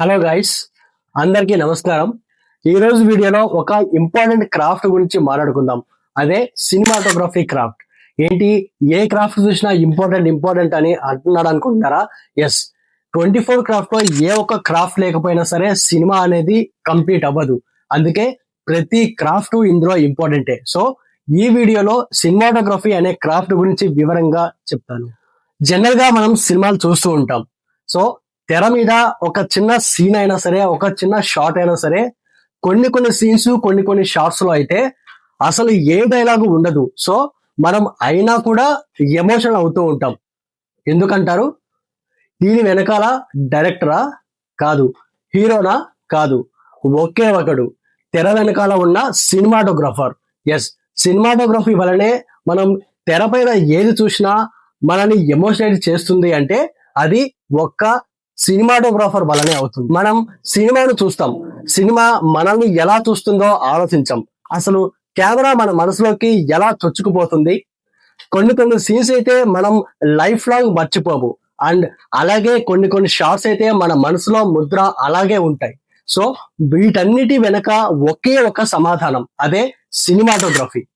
Hello guys అందరికీ నమస్కారం. ఈ రోజు వీడియోలో ఒక ఇంపార్టెంట్ క్రాఫ్ట్ గురించి మాట్లాడుకుందాం. అదే సినిమాటోగ్రఫీ క్రాఫ్ట్ ఏంటి? ఏ క్రాఫ్ట్ చూసినా ఇంపార్టెంట్ ఇంపార్టెంట్ అని అంటున్నాడు అనుకుంటున్నారా? ఎస్ ట్వంటీ ఫోర్ క్రాఫ్ట్లో ఏ ఒక్క క్రాఫ్ట్ లేకపోయినా సరే సినిమా అనేది కంప్లీట్ అవ్వదు. అందుకే ప్రతి క్రాఫ్ట్ ఇందులో ఇంపార్టెంటే సో ఈ వీడియోలో సినిమాటోగ్రఫీ అనే క్రాఫ్ట్ గురించి వివరంగా చెప్తాను. జనరల్గా మనం సినిమాలు చూస్తూ ఉంటాం. సో తెర మీద ఒక చిన్న సీన్ అయినా సరే ఒక చిన్న షాట్ అయినా సరే కొన్ని కొన్ని సీన్స్ కొన్ని కొన్ని షార్ట్స్లో అయితే అసలు ఏ డైలాగు ఉండదు. సో మనం అయినా కూడా ఎమోషనల్ అవుతూ ఉంటాం. ఎందుకంటారు? దీని వెనకాల డైరెక్టరా కాదు హీరోనా కాదు ఒకే ఒకడు. తెర వెనకాల ఉన్న సినిమాటోగ్రఫర్ ఎస్ సినిమాటోగ్రఫీ వలనే మనం తెర పైన ఏది చూసినా మనల్ని ఎమోషనైట్ చేస్తుంది అంటే అది ఒక్క సినిమాటోగ్రాఫర్ వల్లనే అవుతుంది. మనం సినిమాను చూస్తాం. సినిమా మనల్ని ఎలా చూస్తుందో ఆలోచించాం. అసలు కెమెరా మన మనసులోకి ఎలా చొచ్చుకుపోతుంది? కొన్ని కొన్ని సీన్స్ అయితే మనం లైఫ్ లాంగ్ మర్చిపోము. అండ్ అలాగే కొన్ని కొన్ని షార్ట్స్ అయితే మన మనసులో ముద్ర అలాగే ఉంటాయి. సో వీటన్నిటి వెనక ఒకే ఒక సమాధానం. అదే సినిమాటోగ్రఫీ.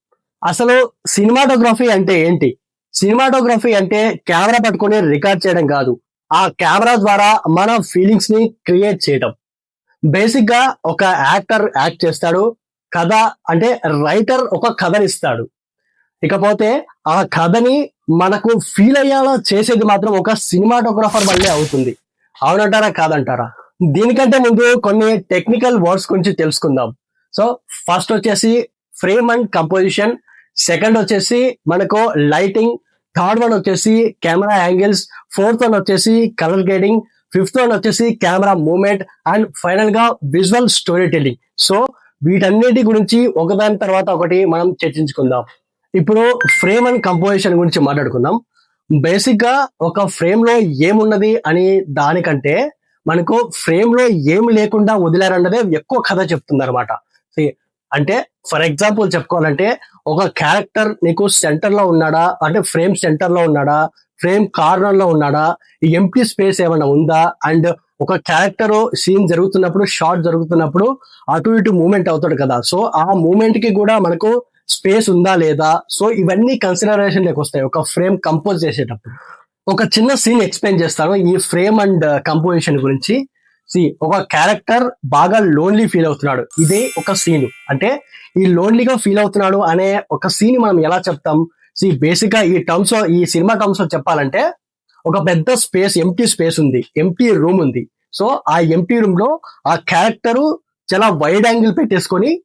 అసలు సినిమాటోగ్రఫీ అంటే ఏంటి? సినిమాటోగ్రఫీ అంటే కెమెరా పట్టుకొని రికార్డ్ చేయడం కాదు. ఆ కెమెరా ద్వారా మన ఫీలింగ్స్ని క్రియేట్ చేయటం. బేసిక్గా ఒక యాక్టర్ యాక్ట్ చేస్తాడు. కథ అంటే రైటర్ ఒక కథని ఇస్తాడు. ఇకపోతే ఆ కథని మనకు ఫీల్ అయ్యేలా చేసేది మాత్రం ఒక సినిమాటోగ్రాఫర్ వల్లే అవుతుంది. అవునంటారా? కాదంటారా? దీనికంటే ముందు కొన్ని టెక్నికల్ వర్డ్స్ గురించి తెలుసుకుందాం. సో ఫస్ట్ వచ్చేసి ఫ్రేమ్ అండ్ కంపోజిషన్ సెకండ్ వచ్చేసి మనకు లైటింగ్ థర్డ్ వన్ వచ్చేసి కెమెరా యాంగిల్స్ ఫోర్త్ వన్ వచ్చేసి కలర్ గ్రేడింగ్ ఫిఫ్త్ వన్ వచ్చేసి కెమెరా మూమెంట్ అండ్ ఫైనల్గా విజువల్ స్టోరీ టెల్లింగ్. సో వీటన్నిటి గురించి ఒకదాని తర్వాత ఒకటి మనం చర్చించుకుందాం. ఇప్పుడు ఫ్రేమ్ అండ్ కంపోజిషన్ గురించి మాట్లాడుకుందాం. బేసిక్గా ఒక ఫ్రేమ్లో ఏమున్నది అని దానికంటే మనకు ఫ్రేమ్లో ఏం లేకుండా వదిలారన్నదే ఎక్కువ కథ చెప్తుంది అనమాట అంటే ఫర్ ఎగ్జాంపుల్ చెప్పుకోవాలంటే ఒక క్యారెక్టర్ నీకు సెంటర్లో ఉన్నాడా? అంటే ఫ్రేమ్ సెంటర్లో ఉన్నాడా? ఫ్రేమ్ కార్నర్లో ఉన్నాడా? ఎంటీ స్పేస్ ఏమైనా ఉందా? అండ్ ఒక క్యారెక్టర్ సీన్ జరుగుతున్నప్పుడు షార్ట్ జరుగుతున్నప్పుడు అటు ఇటు మూమెంట్ అవుతాడు కదా. సో ఆ మూమెంట్కి కూడా మనకు స్పేస్ ఉందా లేదా? సో ఇవన్నీ కన్సిడరేషన్ లేక వస్తాయి. ఒక ఫ్రేమ్ కంపోజ్ చేసేటప్పుడు. ఒక చిన్న సీన్ ఎక్స్ప్లెయిన్ చేస్తాను. ఈ ఫ్రేమ్ అండ్ కంపోజిషన్ గురించి. సి ఒక క్యారెక్టర్ బాగా లోన్లీ ఫీల్ అవుతున్నాడు. ఇదే ఒక సీన్ అంటే ఈ లోన్లీగా ఫీల్ అవుతున్నాడు అనే ఒక సీన్ మనం ఎలా చెప్తాం? సి బేసిక్గా ఈ టర్మ్స్ ఈ సినిమా టర్మ్స్లో చెప్పాలంటే ఒక పెద్ద స్పేస్ ఎంటీ స్పేస్ ఉంది. ఎంటీ రూమ్ ఉంది. సో ఆ ఎంటీ రూమ్లో ఆ క్యారెక్టర్ చాలా వైడ్ యాంగిల్ పెట్టేసుకొని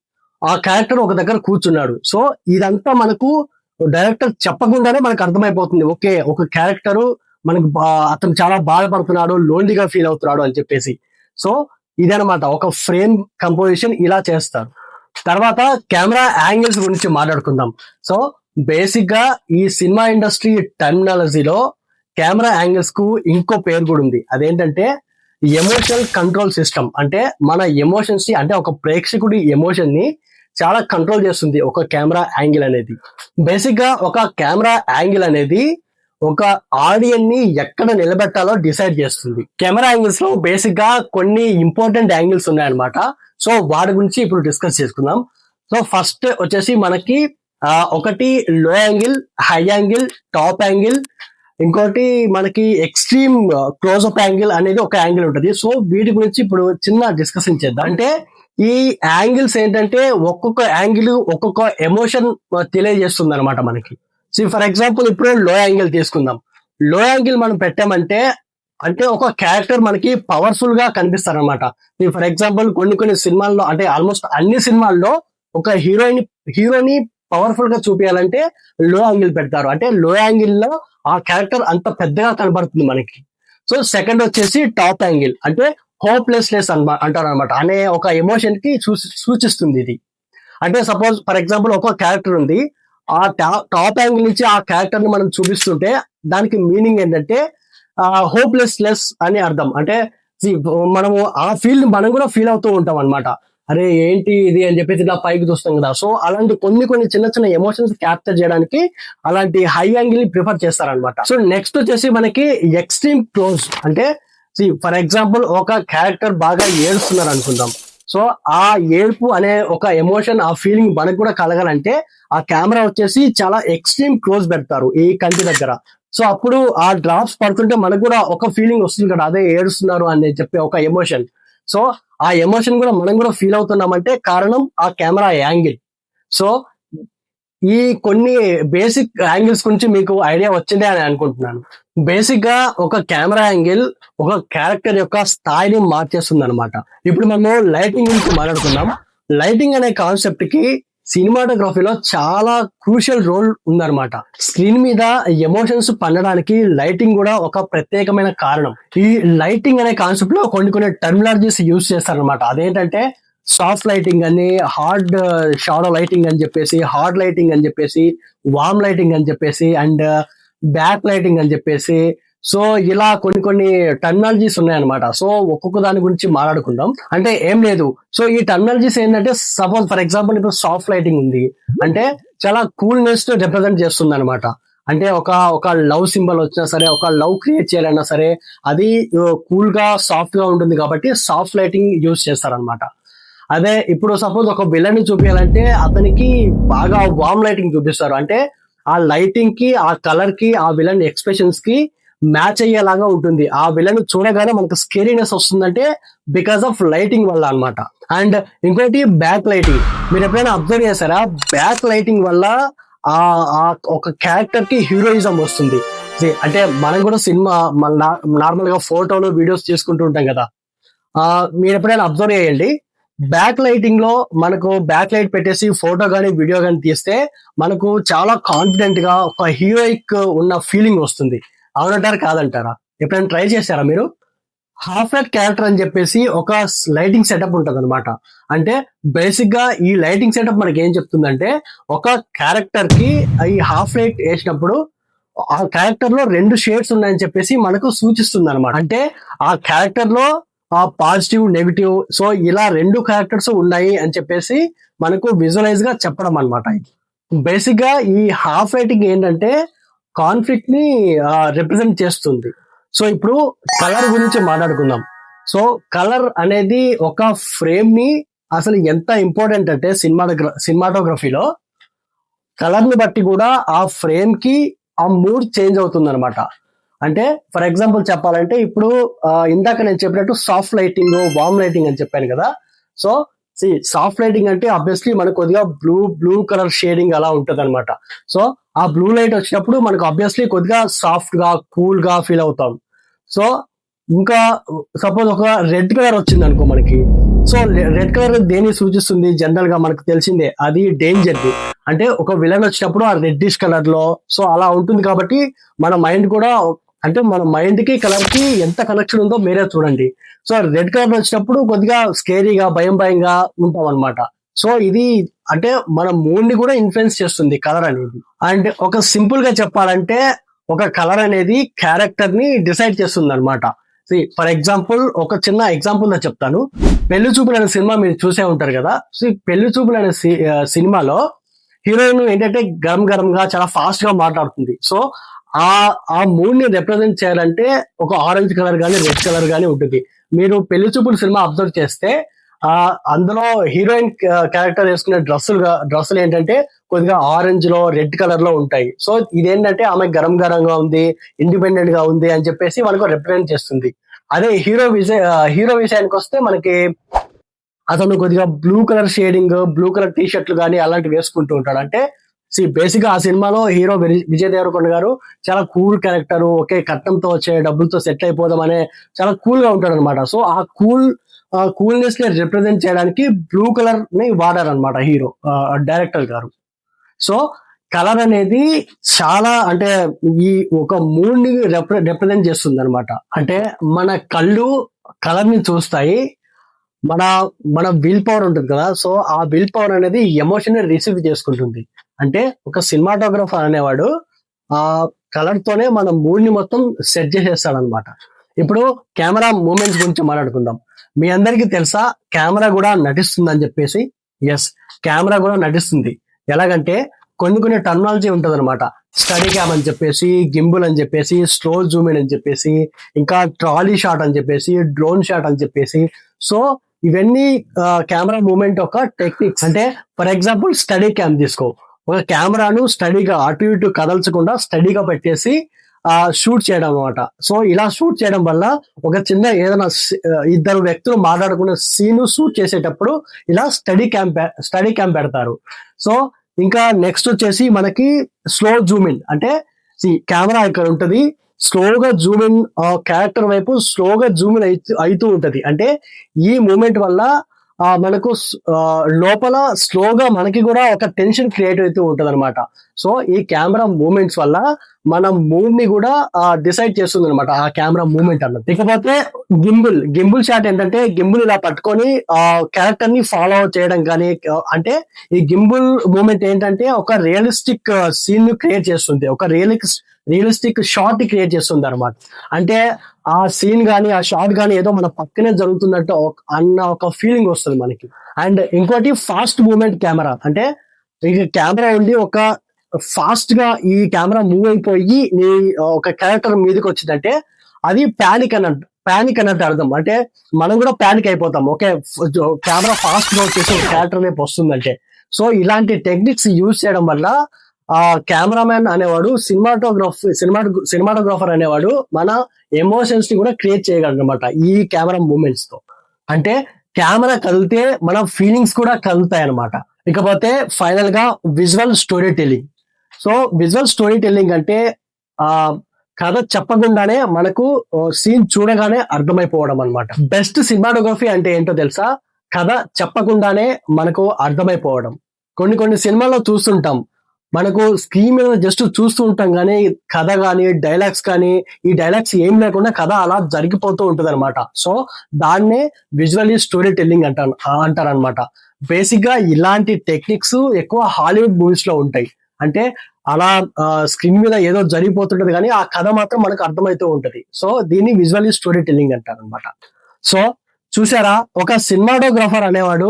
ఆ క్యారెక్టర్ ఒక దగ్గర కూర్చున్నాడు. సో ఇదంతా మనకు డైరెక్టర్ చెప్పకుండానే మనకు అర్థమైపోతుంది. ఓకే ఒక క్యారెక్టర్ మనకు బా- అతను చాలా బాధపడుతున్నాడు లోన్లీగా ఫీల్ అవుతున్నాడు అని చెప్పేసి. సో ఇదనమాట ఒక ఫ్రేమ్ కంపోజిషన్ ఇలా చేస్తారు. తర్వాత కెమెరా యాంగిల్స్ గురించి మాట్లాడుకుందాం. సో బేసిక్గా ఈ సినిమా ఇండస్ట్రీ టెర్మినాలజీలో కెమెరా యాంగిల్స్కు ఇంకో పేరు కూడా ఉంది. అదేంటంటే ఎమోషనల్ కంట్రోల్ సిస్టమ్. అంటే మన ఎమోషన్స్ని అంటే ఒక ప్రేక్షకుడి ఎమోషన్ని చాలా కంట్రోల్ చేస్తుంది ఒక కెమెరా యాంగిల్ అనేది. బేసిక్గా ఒక కెమెరా యాంగిల్ అనేది ఒక ఆడియన్ని ఎక్కడ నిలబెట్టాలో డిసైడ్ చేస్తుంది. కెమెరా యాంగిల్స్లో బేసిక్గా కొన్ని ఇంపార్టెంట్ యాంగిల్స్ ఉన్నాయన్నమాట. సో వాటి గురించి ఇప్పుడు డిస్కస్ చేసుకుందాం. సో ఫస్ట్ వచ్చేసి మనకి ఒకటి low angle high angle top angle ఇంకోటి మనకి ఎక్స్ట్రీమ్ క్లోజ్అప్ యాంగిల్ అనేది ఒక యాంగిల్ ఉంటుంది. సో వీటి గురించి ఇప్పుడు చిన్న డిస్కషన్ చేద్దాం. అంటే ఈ యాంగిల్స్ ఏంటంటే ఒక్కొక్క యాంగిల్ ఒక్కొక్క ఎమోషన్ తెలియజేస్తుంది అనమాట మనకి. సో ఫర్ ఎగ్జాంపుల్ ఇప్పుడు లో యాంగిల్ తీసుకుందాం. లో యాంగిల్ మనం పెట్టామంటే అంటే ఒక క్యారెక్టర్ మనకి పవర్ఫుల్గా కనిపిస్తారు అనమాట ఫర్ ఎగ్జాంపుల్ కొన్ని కొన్ని సినిమాల్లో అంటే ఆల్మోస్ట్ అన్ని సినిమాల్లో ఒక హీరోయిన్ హీరోని పవర్ఫుల్గా చూపించాలంటే లో యాంగిల్ పెడతారు. అంటే లో యాంగిల్లో ఆ క్యారెక్టర్ అంత పెద్దగా కనబడుతుంది మనకి. సో సెకండ్ వచ్చేసి టాప్ యాంగిల్ అంటే హోప్లెస్నెస్ అన్మా అంటారు అనమాట అనే ఒక ఎమోషన్కి సూచిస్తుంది ఇది. అంటే సపోజ్ ఫర్ ఎగ్జాంపుల్ ఒక క్యారెక్టర్ ఉంది ఆ టాప్ యాంగిల్ నుంచి ఆ క్యారెక్టర్ని మనం చూపిస్తుంటే దానికి మీనింగ్ ఏంటంటే హోప్లెస్నెస్ అని అర్థం. అంటే మనము ఆ ఫీల్ మనం కూడా ఫీల్ అవుతూ ఉంటాం అనమాట అరే ఏంటి ఇది అని చెప్పేసి ఇలా పైకి చూస్తాం కదా. సో అలాంటి కొన్ని కొన్ని చిన్న చిన్న ఎమోషన్స్ క్యాప్చర్ చేయడానికి అలాంటి హై యాంగిల్ని ప్రిఫర్ చేస్తారనమాట సో నెక్స్ట్ వచ్చేసి మనకి ఎక్స్ట్రీమ్ క్లోజ్ అంటే ఫర్ ఎగ్జాంపుల్ ఒక క్యారెక్టర్ బాగా ఏడుస్తున్నారు అనుకుందాం. సో ఆ ఏడుపు అనే ఒక ఎమోషన్ ఆ ఫీలింగ్ మనకు కూడా కలగాలంటే ఆ కెమెరా వచ్చేసి చాలా ఎక్స్ట్రీమ్ క్లోజ్ పెడతారు ఈ కంటి దగ్గర. సో అప్పుడు ఆ డ్రాప్స్ పడుతుంటే మనకు కూడా ఒక ఫీలింగ్ వస్తుంది కదా అదే ఏడుస్తున్నారు అని చెప్పే ఒక ఎమోషన్. సో ఆ ఎమోషన్ కూడా మనం కూడా ఫీల్ అవుతున్నామంటే కారణం ఆ కెమెరా యాంగిల్. సో ఈ కొన్ని బేసిక్ యాంగిల్స్ గురించి మీకు ఐడియా వచ్చిందే అని అనుకుంటున్నాను. బేసిక్గా ఒక కెమెరా యాంగిల్ ఒక క్యారెక్టర్ యొక్క స్థాయిని మార్చేస్తుంది అనమాట ఇప్పుడు మనము లైటింగ్ గురించి మాట్లాడుకుందాం. లైటింగ్ అనే కాన్సెప్ట్కి సినిమాటోగ్రఫీలో చాలా క్రూషియల్ రోల్ ఉందన్నమాట. స్క్రీన్ మీద ఎమోషన్స్ పండడానికి లైటింగ్ కూడా ఒక ప్రత్యేకమైన కారణం. ఈ లైటింగ్ అనే కాన్సెప్ట్లో కొన్ని కొన్ని టర్మినాలజీస్ యూజ్ చేస్తారనమాట అదేంటంటే సాఫ్ట్ లైటింగ్ అని హార్డ్ షాడో లైటింగ్ అని చెప్పేసి హార్డ్ లైటింగ్ అని చెప్పేసి వామ్ లైటింగ్ అని చెప్పేసి అండ్ బ్యాక్ లైటింగ్ అని చెప్పేసి సో ఇలా కొన్ని కొన్ని టెక్నాలజీస్ ఉన్నాయన్నమాట. సో ఒక్కొక్క దాని గురించి మాట్లాడుకుందాం. అంటే ఏం లేదు. సో ఈ టెక్నాలజీస్ ఏంటంటే సపోజ్ ఫర్ ఎగ్జాంపుల్ ఇప్పుడు సాఫ్ట్ లైటింగ్ ఉంది. అంటే చాలా కూల్నెస్ రిప్రజెంట్ చేస్తుంది అనమాట అంటే ఒక ఒక లవ్ సింబల్ వచ్చినా సరే ఒక లవ్ క్రియేట్ చేయాలన్నా సరే అది uh, కూల్గా సాఫ్ట్గా ఉంటుంది కాబట్టి సాఫ్ట్ లైటింగ్ యూజ్ చేస్తారనమాట అదే ఇప్పుడు సపోజ్ ఒక విలన్ చూపించాలంటే అతనికి బాగా వామ్ లైటింగ్ చూపిస్తారు. అంటే ఆ లైటింగ్కి ఆ కలర్కి ఆ విలన్ ఎక్స్ప్రెషన్స్కి మ్యాచ్ అయ్యేలాగా ఉంటుంది. ఆ విలన్ చూడగానే మనకు స్కేరీనెస్ వస్తుందంటే బికాస్ ఆఫ్ లైటింగ్ వల్ల అనమాట అండ్ ఇంకోటి బ్యాక్ లైటింగ్ మీరు ఎప్పుడైనా అబ్జర్వ్ చేశారా? బ్యాక్ లైటింగ్ వల్ల ఆ ఒక క్యారెక్టర్కి హీరోయిజం వస్తుంది. అంటే మనం కూడా సినిమా నార్మల్గా ఫోటోలు వీడియోస్ తీసుకుంటూ ఉంటాం కదా. మీరు ఎప్పుడైనా అబ్జర్వ్ చేయండి. బ్యాక్ లైటింగ్లో మనకు బ్యాక్ లైట్ పెట్టేసి ఫోటో గానీ వీడియో గానీ తీస్తే మనకు చాలా కాన్ఫిడెంట్గా ఒక హీరోయిక్ ఉన్న ఫీలింగ్ వస్తుంది. అవునంటారా? కాదంటారా? ఎప్పుడైనా ట్రై చేశారా మీరు? హాఫ్ లైట్ క్యారెక్టర్ అని చెప్పేసి ఒక లైటింగ్ సెటప్ ఉంటుంది అనమాట అంటే బేసిక్గా ఈ లైటింగ్ సెటప్ మనకి ఏం చెప్తుందంటే ఒక క్యారెక్టర్కి ఈ హాఫ్ లైట్ వేసినప్పుడు ఆ క్యారెక్టర్లో రెండు షేడ్స్ ఉన్నాయని చెప్పేసి మనకు సూచిస్తుంది అనమాట అంటే ఆ క్యారెక్టర్లో ఆ పాజిటివ్ నెగిటివ్ సో ఇలా రెండు క్యారెక్టర్స్ ఉన్నాయి అని చెప్పేసి మనకు విజువలైజ్గా చెప్పడం అనమాట బేసిక్గా ఈ హాఫ్ రైటింగ్ ఏంటంటే కాన్ఫ్లిక్ట్ని రిప్రజెంట్ చేస్తుంది. సో ఇప్పుడు కలర్ గురించి మాట్లాడుకుందాం. సో కలర్ అనేది ఒక ఫ్రేమ్ని అసలు ఎంత ఇంపార్టెంట్ అంటే సినిమాటోగ్ర సినిమాటోగ్రఫీలో కలర్ని బట్టి కూడా ఆ ఫ్రేమ్కి ఆ మూడ్ చేంజ్ అవుతుంది అనమాట అంటే ఫర్ ఎగ్జాంపుల్ చెప్పాలంటే ఇప్పుడు ఇందాక నేను చెప్పినట్టు సాఫ్ట్ లైటింగ్ వామ్ లైటింగ్ అని చెప్పాను కదా. సో సి సాఫ్ట్ లైటింగ్ అంటే ఆబ్వియస్లీ మనకు కొద్దిగా బ్లూ బ్లూ కలర్ షేడింగ్ అలా ఉంటుంది అనమాట సో ఆ బ్లూ లైట్ వచ్చినప్పుడు మనకు ఆబ్వియస్లీ కొద్దిగా సాఫ్ట్గా కూల్గా ఫీల్ అవుతాం. సో ఇంకా సపోజ్ ఒక రెడ్ కలర్ వచ్చింది అనుకో మనకి. సో రెడ్ కలర్ దేన్ని సూచిస్తుంది? జనరల్గా మనకు తెలిసిందే అది డేంజర్ ది. అంటే ఒక విలన్ వచ్చినప్పుడు ఆ రెడ్డిష్ కలర్లో సో అలా ఉంటుంది కాబట్టి మన మైండ్ కూడా అంటే మన మైండ్కి కలర్కి ఎంత కనెక్షన్ ఉందో మీరే చూడండి. సో రెడ్ కలర్ వచ్చినప్పుడు కొద్దిగా స్కేరీగా భయం భయంగా ఉంటాం అనమాట సో ఇది అంటే మన మూడ్ని కూడా ఇన్ఫ్లుయెన్స్ చేస్తుంది కలర్ అనేది. అండ్ ఒక సింపుల్గా చెప్పాలంటే ఒక కలర్ అనేది క్యారెక్టర్ని డిసైడ్ చేస్తుంది అనమాట ఫర్ ఎగ్జాంపుల్ ఒక చిన్న ఎగ్జాంపుల్ నేను చెప్తాను. పెళ్ళి చూపులు అనే సినిమా మీరు చూసే ఉంటారు కదా. సో పెళ్ళి చూపులు అనే సినిమాలో హీరోయిన్ ఏంటంటే గరం గరం గా చాలా ఫాస్ట్గా మాట్లాడుతుంది. సో ఆ ఆ మూడ్ని రిప్రజెంట్ చేయాలంటే ఒక ఆరెంజ్ కలర్ గానీ రెడ్ కలర్ గానీ ఉంటుంది. మీరు పెళ్ళి చూపులు సినిమా అబ్జర్వ్ చేస్తే ఆ అందులో హీరోయిన్ క్యారెక్టర్ వేసుకునే డ్రెస్సులు డ్రెస్సులు ఏంటంటే కొద్దిగా ఆరెంజ్లో రెడ్ కలర్లో ఉంటాయి. సో ఇదేంటంటే ఆమె గరం గరంగా ఉంది ఇండిపెండెంట్గా ఉంది అని చెప్పేసి మనకు రిప్రజెంట్ చేస్తుంది. అదే హీరో విజయ హీరో విషయానికి వస్తే మనకి అతను కొద్దిగా blue colour shading blue colour tea షర్ట్లు కానీ అలాంటివి వేసుకుంటూ ఉంటాడు. అంటే సి బేసిక్గా ఆ సినిమాలో హీరో విజయ్ దేవరకొండ గారు చాలా కూల్ క్యారెక్టర్ ఒకే కట్టంతో వచ్చే డబ్బులతో సెట్ అయిపోదాం అనే చాలా కూల్గా ఉంటాడు అనమాట సో ఆ కూల్ కూల్నెస్ని రిప్రజెంట్ చేయడానికి బ్లూ కలర్ని వాడారనమాట హీరో డైరెక్టర్ గారు. సో కలర్ అనేది చాలా అంటే ఈ ఒక మూడ్ని రిప్రజెంట్ చేస్తుంది అనమాట అంటే మన కళ్ళు కలర్ని చూస్తాయి మన మన విల్ పవర్ ఉంటుంది కదా. సో ఆ విల్ పవర్ అనేది ఎమోషన్ రిసీవ్ చేసుకుంటుంది. అంటే ఒక సినిమాటోగ్రఫర్ అనేవాడు ఆ కలర్ తోనే మన మూడ్ని మొత్తం సెట్ చేసేస్తాడు అనమాట ఇప్పుడు కెమెరా మూమెంట్స్ గురించి మాట్లాడుకుందాం. మీ అందరికీ తెలుసా కెమెరా కూడా నటిస్తుంది అని చెప్పేసి? ఎస్ కెమెరా కూడా నటిస్తుంది. ఎలాగంటే కొన్ని కొన్ని టర్మినాలజీ ఉంటుంది అనమాట స్టడీ క్యామ్ అని చెప్పేసి గింబుల్ అని చెప్పేసి స్లో జూమ్ ఇన్ అని చెప్పేసి ఇంకా ట్రాలీ షాట్ అని చెప్పేసి డ్రోన్ షాట్ అని చెప్పేసి. సో ఇవన్నీ కెమెరా మూమెంట్ ఒక టెక్నిక్స్ అంటే ఫర్ ఎగ్జాంపుల్ స్టడీ క్యామ్ తీసుకో. ఒక కెమెరాను స్టడీగా అటు ఇటు కదల్చకుండా స్టడీగా పెట్టేసి షూట్ చేయడం అనమాట సో ఇలా షూట్ చేయడం వల్ల ఒక చిన్న ఏదైనా ఇద్దరు వ్యక్తులు మాట్లాడుకునే సీన్ షూట్ చేసేటప్పుడు ఇలా స్టడీ క్యాంప్ స్టడీ క్యాంప్ పెడతారు. సో ఇంకా నెక్స్ట్ వచ్చేసి మనకి స్లో జూమ్ ఇన్ అంటే కెమెరా ఇక్కడ ఉంటుంది. స్లోగా జూమ్ ఇన్ క్యారెక్టర్ వైపు స్లోగా జూమ్ ఇన్ అవుతూ ఉంటది. అంటే ఈ మూమెంట్ వల్ల మనకు లోపల స్లోగా మనకి కూడా ఒక టెన్షన్ క్రియేట్ అవుతూ ఉంటది అనమాట సో ఈ కెమెరా మూమెంట్స్ వల్ల మన మూవ్ని కూడా డిసైడ్ చేస్తుంది అనమాట ఆ కెమెరా మూమెంట్ అన్నది. ఇకపోతే గింబుల్ గింబుల్ షాట్ ఏంటంటే గింబుల్ ఇలా పట్టుకొని ఆ క్యారెక్టర్ని ఫాలో చేయడం కానీ అంటే ఈ గింబుల్ మూమెంట్ ఏంటంటే ఒక రియలిస్టిక్ సీన్ క్రియేట్ చేస్తుంది. ఒక రియలిస్టిక్ రియలిస్టిక్ షాట్ క్రియేట్ చేస్తుంది అనమాట అంటే ఆ సీన్ కానీ ఆ షాట్ కానీ ఏదో మన పక్కనే జరుగుతున్నట్టు ఒక- అన్న ఒక ఫీలింగ్ వస్తుంది మనకి. అండ్ ఇంకోటి ఫాస్ట్ మూమెంట్ కెమెరా అంటే ఇక కెమెరా ఉండి ఒక ఫాస్ట్గా ఈ కెమెరా మూవ్ అయిపోయి నీ ఒక క్యారెక్టర్ మీదకి వచ్చిందంటే అది ప్యానిక్ అన్నట్టు ప్యానిక్ అన్నట్టు అర్థం. అంటే మనం కూడా ప్యానిక్ అయిపోతాం. ఓకే కెమెరా ఫాస్ట్గా వచ్చేసి క్యారెక్టర్ రేపు వస్తుందంటే. సో ఇలాంటి టెక్నిక్స్ యూజ్ చేయడం వల్ల ఆ కెమెరామ్యాన్ అనేవాడు సినిమాటోగ్రాఫ్ సినిమా సినిమాటోగ్రాఫర్ అనేవాడు మన ఎమోషన్స్ని కూడా క్రియేట్ చేయగలడు అనమాట ఈ కెమెరా మూమెంట్స్తో అంటే కెమెరా కదిలితే మన ఫీలింగ్స్ కూడా కదులుతాయి అనమాట ఇకపోతే ఫైనల్గా visual storytelling. So visual storytelling అంటే ఆ కథ చెప్పకుండానే మనకు సీన్ చూడగానే అర్థమైపోవడం అన్నమాట. బెస్ట్ సినిమాటోగ్రఫీ అంటే ఏంటో తెలుసా? కథ చెప్పకుండానే మనకు అర్థమైపోవడం. కొన్ని కొన్ని సినిమాల్లో చూస్తుంటాం. మనకు స్క్రీన్ మీద జస్ట్ చూస్తూ ఉంటాం కానీ కథ కానీ డైలాగ్స్ కానీ ఈ డైలాగ్స్ ఏం లేకుండా కథ అలా జరిగిపోతూ ఉంటుంది అనమాట సో దాన్నే విజువల్లీ స్టోరీ టెల్లింగ్ అంటారు అంటారనమాట బేసిక్గా ఇలాంటి టెక్నిక్స్ ఎక్కువ హాలీవుడ్ మూవీస్లో ఉంటాయి. అంటే అలా స్క్రీన్ మీద ఏదో జరిగిపోతుంటది కానీ ఆ కథ మాత్రం మనకు అర్థమవుతూ ఉంటది. సో దీన్ని విజువల్లీ స్టోరీ టెల్లింగ్ అంటారు అనమాట సో చూసారా? ఒక సినిమాటోగ్రాఫర్ అనేవాడు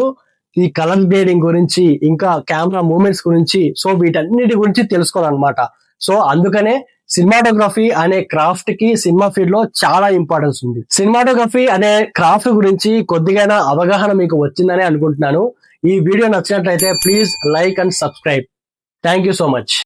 ఈ కలర్ గ్రేడింగ్ గురించి ఇంకా కెమెరా మూమెంట్స్ గురించి సో వీటన్నిటి గురించి తెలుసుకోవాలన్నమాట. సో అందుకనే సినిమాటోగ్రఫీ అనే క్రాఫ్ట్కి సినిమా ఫీల్డ్లో చాలా ఇంపార్టెన్స్ ఉంది. సినిమాటోగ్రఫీ అనే క్రాఫ్ట్ గురించి కొద్దిగా అవగాహన మీకు వచ్చిందని అనుకుంటున్నాను. ఈ వీడియో నచ్చినట్లయితే please like and subscribe. Thank you so much.